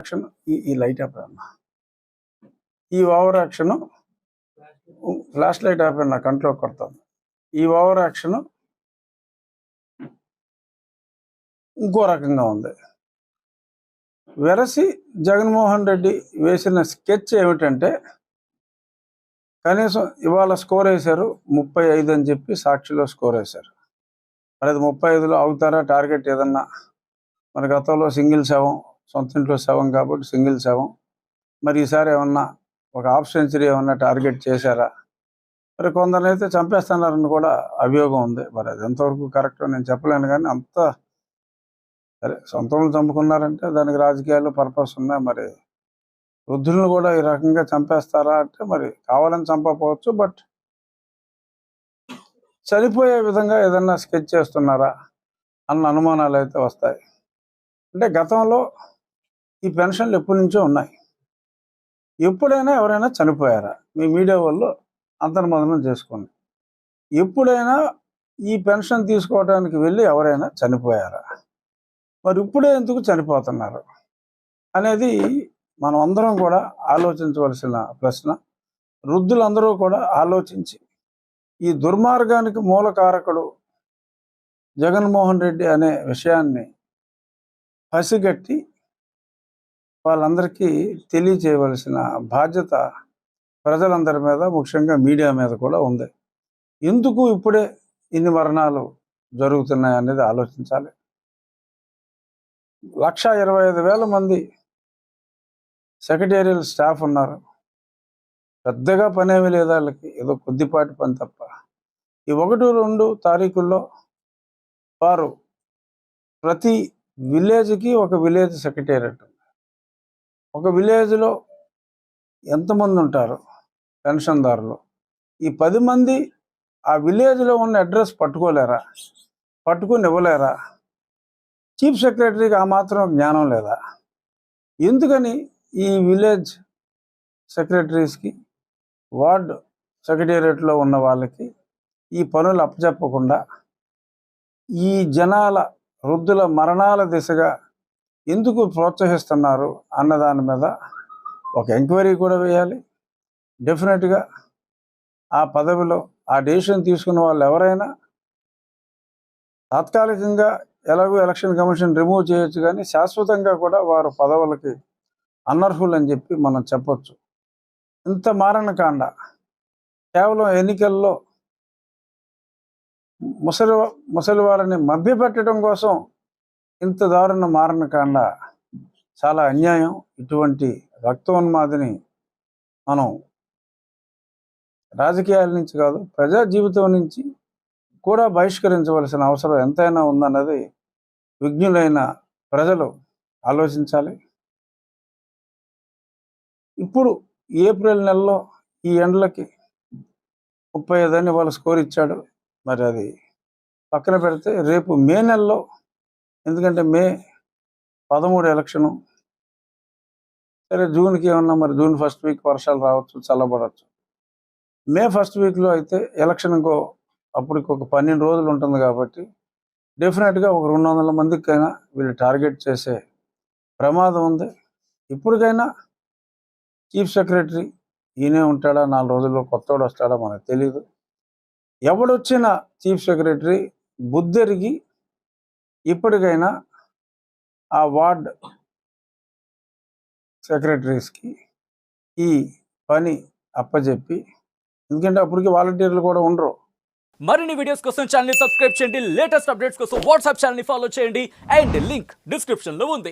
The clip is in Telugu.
యాక్షన్ ఈ లైట్ ఆపాను ఈ ఓవర్ యాక్షన్ ఫ్లాష్ లైట్ ఆపాను నా కంట్లో కొడతాను. ఈ ఓవర్ యాక్షన్ ఇంకో రకంగా ఉంది. వెరసి జగన్మోహన్ రెడ్డి వేసిన స్కెచ్ ఏమిటంటే కనీసం ఇవాళ స్కోర్ వేశారు ముప్పై ఐదు అని చెప్పి సాక్షిలో స్కోర్ వేశారు. మరి అది ముప్పై ఐదులో అవుతారా? టార్గెట్ ఏదన్నా? మన గతంలో సింగిల్ సెవెన్ సొంత ఇంట్లో శవం కాబట్టి సింగిల్ శవం. మరి ఈసారి ఏమన్నా ఒక హాఫ్ సెంచరీ ఏమన్నా టార్గెట్ చేశారా? మరి కొందరినైతే చంపేస్తున్నారని కూడా అభియోగం ఉంది. మరి అది ఎంతవరకు కరెక్ట్ నేను చెప్పలేను కానీ అంత సరే సొంతంలో చంపుకున్నారంటే దానికి రాజకీయాలు పర్పస్ ఉన్నాయి మరి వృద్ధులను కూడా ఈ రకంగా చంపేస్తారా అంటే మరి కావాలని చంపకపోవచ్చు బట్ చనిపోయే విధంగా ఏదన్నా స్కెచ్ చేస్తున్నారా? అన్న అనుమానాలు అయితే వస్తాయి. అంటే గతంలో ఈ పెన్షన్లు ఎప్పటి నుంచో ఉన్నాయి. ఎప్పుడైనా ఎవరైనా చనిపోయారా? మీ మీడియా వాళ్ళు అంతర్మదనం చేసుకోండి. ఎప్పుడైనా ఈ పెన్షన్ తీసుకోవడానికి వెళ్ళి ఎవరైనా చనిపోయారా? మరి ఇప్పుడే ఎందుకు చనిపోతున్నారు? అనేది మనం అందరం కూడా ఆలోచించవలసిన ప్రశ్న. వృద్ధులందరూ కూడా ఆలోచించి ఈ దుర్మార్గానికి మూల కారకుడు జగన్మోహన్ రెడ్డి అనే విషయాన్ని పసిగట్టి వాళ్ళందరికీ తెలియచేయవలసిన బాధ్యత ప్రజలందరి మీద ముఖ్యంగా మీడియా మీద కూడా ఉంది. ఎందుకు ఇప్పుడే ఇన్ని మరణాలు జరుగుతున్నాయి అనేది ఆలోచించాలి. లక్ష ఇరవై ఐదు వేల మంది సెక్రటేరియల్ స్టాఫ్ ఉన్నారు. పెద్దగా పనేమి లేదు వాళ్ళకి? ఏదో కొద్దిపాటి పని తప్ప. ఈ ఒకటి రెండు తారీఖుల్లో వారు ప్రతి విలేజ్కి ఒక విలేజ్ సెక్రటేరియట్ ఒక విలేజ్లో ఎంతమంది ఉంటారు పెన్షన్దారులు. ఈ పది మంది ఆ విలేజ్లో ఉన్న అడ్రస్ పట్టుకోలేరా? పట్టుకుని ఇవ్వలేరా చీఫ్ సెక్రటరీకి ఆ మాత్రం జ్ఞానం లేదా? ఎందుకని ఈ విలేజ్ సెక్రటరీస్కి వార్డ్ సెక్రటేరియట్లో ఉన్న వాళ్ళకి ఈ పనులు అప్పచెప్పకుండా ఈ జనాల వృద్ధుల మరణాల దిశగా ఎందుకు ప్రోత్సహిస్తున్నారు అన్న దాని మీద ఒక ఎంక్వైరీ కూడా వేయాలి. డెఫినెట్గా ఆ పదవిలో ఆ డెసిషన్ తీసుకున్న వాళ్ళు ఎవరైనా తాత్కాలికంగా ఎలాగో ఎలక్షన్ కమిషన్ రిమూవ్ చేయొచ్చు కానీ శాశ్వతంగా కూడా వారు పదవులకి అనర్హులు అని చెప్పి మనం చెప్పొచ్చు. ఇంత మారణకాండ. కేవలం ఎన్నికల్లో ముసలి ముసలి మభ్యపెట్టడం కోసం ఇంత దారుణ మారణకాండ చాలా అన్యాయం. ఇటువంటి రక్తోన్మాదిని మనం రాజకీయాల నుంచి కాదు ప్రజా జీవితం నుంచి కూడా బహిష్కరించవలసిన అవసరం ఎంతైనా ఉందన్నది విజ్ఞులైన ప్రజలు ఆలోచించాలి. ఇప్పుడు ఏప్రిల్ నెలలో ఈ ఎండలకి ముప్పై ఐదు అని వాళ్ళు స్కోర్ ఇచ్చాడు. మరి అది పక్కన పెడితే రేపు మే నెలలో ఎందుకంటే మే పదమూడు ఎలక్షను. సరే జూన్కి ఏమన్నా మరి జూన్ ఫస్ట్ వీక్ వర్షాలు రావచ్చు చల్లబడవచ్చు మే ఫస్ట్ వీక్లో అయితే ఎలక్షన్ ఇంకో అప్పటికి ఒక పన్నెండు రోజులు ఉంటుంది కాబట్టి డెఫినెట్గా ఒక రెండు వందల మందికైనా వీళ్ళు టార్గెట్ చేసే ప్రమాదం ఉంది. ఇప్పటికైనా చీఫ్ సెక్రటరీ ఈయనే ఉంటాడా నాలుగు రోజుల్లో కొత్తవాడు వస్తాడా మనకు తెలియదు ఎవడొచ్చినా చీఫ్ సెక్రటరీ బుద్ధెరిగి ఇప్పటికైనా ఆ వార్డ్ సెక్రటరీస్కి ఈ పని అప్పచెప్పి ఎందుకంటే అప్పటికి వాలంటీర్లు కూడా ఉండరు. మరిన్ని వీడియోస్ కోసం ఛానల్ సబ్స్క్రైబ్ చేయండి. లేటెస్ట్ అప్డేట్స్ కోసం వాట్సాప్ ఛానల్ని ఫాలో చేయండి. అండ్ లింక్ డిస్క్రిప్షన్లో ఉంది.